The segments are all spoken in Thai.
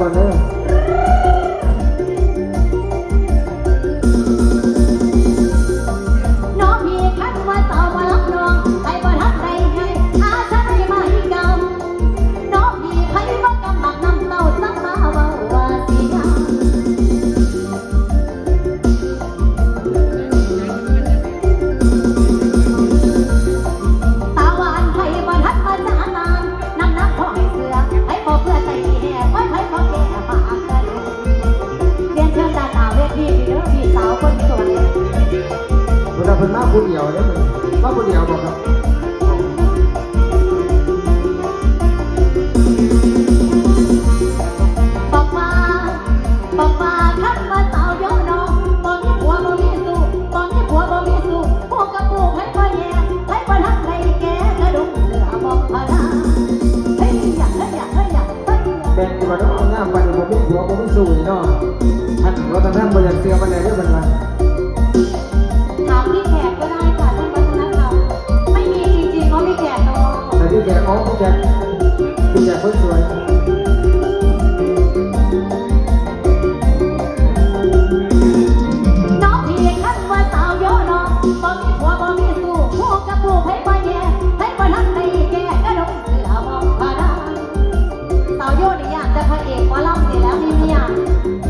ก่อ เวลาเพิ่นมาผู้เดียวเด้อมาผู้เดียวบ่ครับบอกว่าบอกว่าคันว่าสาวโยน้องบ่มีผัวบ่มีสู้บ่มีผัวบ่มีสู้พวกกับปูให้บ่แย่ให้บ่ทักให้แกกระดุมเสือบอกพะนาเฮ้ยอยาเฮ้ยอยากเฮ้ยอยากเฮ้ยแบ่งกันว่าต้องเอาหน้าไปบ่มีผัวบ่มีสู่เนาะท่านเราท่านบ่อยากเสียมันได้เด้อเพิ่นว่า แต่ที่แกอ๋อพี่แกพี่แกคนสวยน้องพี่คันว่าสาวโยนองบ่มีผัวบ่มีสู้พวกกับปูให้บ่แย่ให้บ่ทักให้แกกระดุมเสือบอกพะนาสาวโยนี่อยากจะพระเอกหมอลำนี่แล้วมีเมีย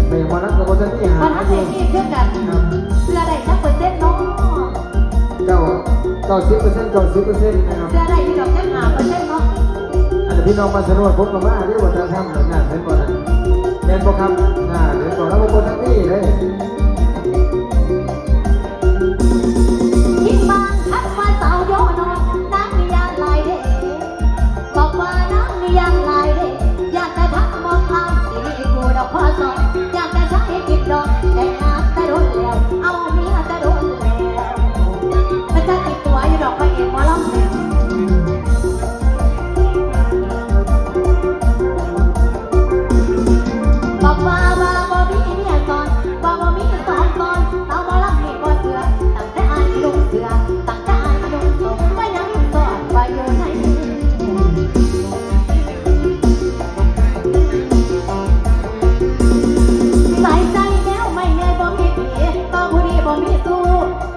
แม่มานักก็บ่ทันที่หามันทักอเสียู่ยที่ขึ้นกันเสื้อใดชักเปอร์เซ็นต์เนาะเก้าเก้าสิบเปอร์เซ็นต์เก้าสิบเปอร์เซ็นต์นะครับ พี่น้องมาสนวดพบกับมาเรียกว่าจะทำหน้าเป็นบ่อนนเรียนบ่ครับหน้าเรียนบ่อแล้วบางคนทั้งนี้เลย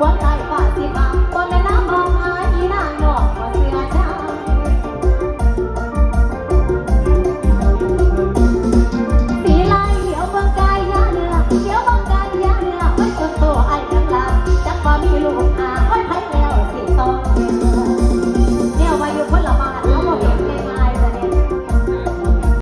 What?